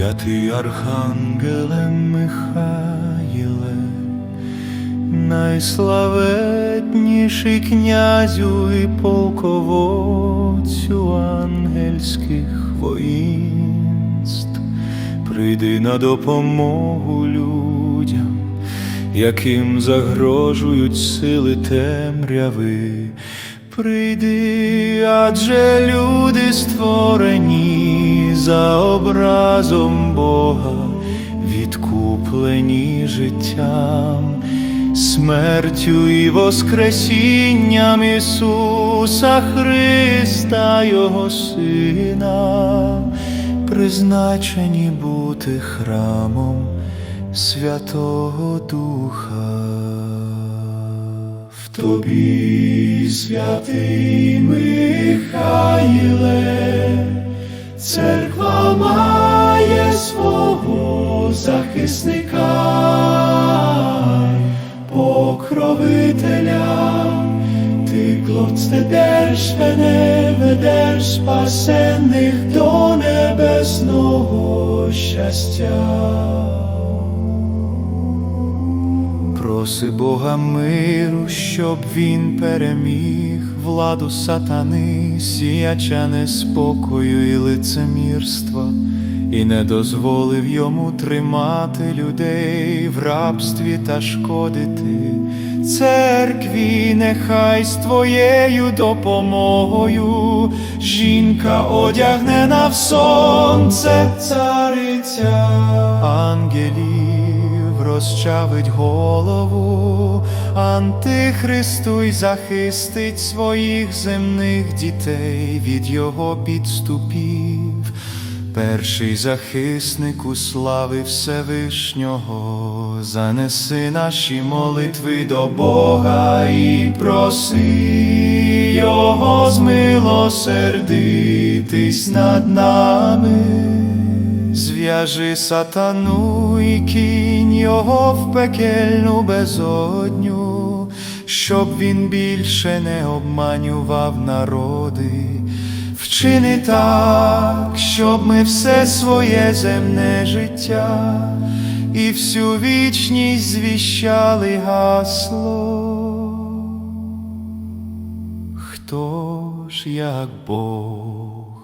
Святий Архангеле Михаїле, найславетніший князю і полководцю ангельських воїнств, прийди на допомогу людям, яким загрожують сили темряви. Прийди, адже люди створені за образом Бога, відкуплені життям, смертю і воскресінням Ісуса Христа, Його Сина, призначені бути храмом Святого Духа. В тобі, святий Михаїле, захисника, покровителя, ти клоцтедеш мене, ведеш спасенних до небесного щастя. Проси Бога миру, щоб він переміг владу сатани, сіяча неспокою і лицемірства, і не дозволив йому тримати людей в рабстві та шкодити. Церкві, нехай з твоєю допомогою жінка одягнена в сонце, цариця ангелів розчавить голову Антихристу й захистить своїх земних дітей від його підступів. Перший захисник у слави Всевишнього, занеси наші молитви до Бога і проси Його змилосердитись над нами. Зв'яжи сатану і кінь його в пекельну безодню, щоб він більше не обманював народи. Вчини так, щоб ми все своє земне життя і всю вічність звіщали гасло. Хто ж як Бог?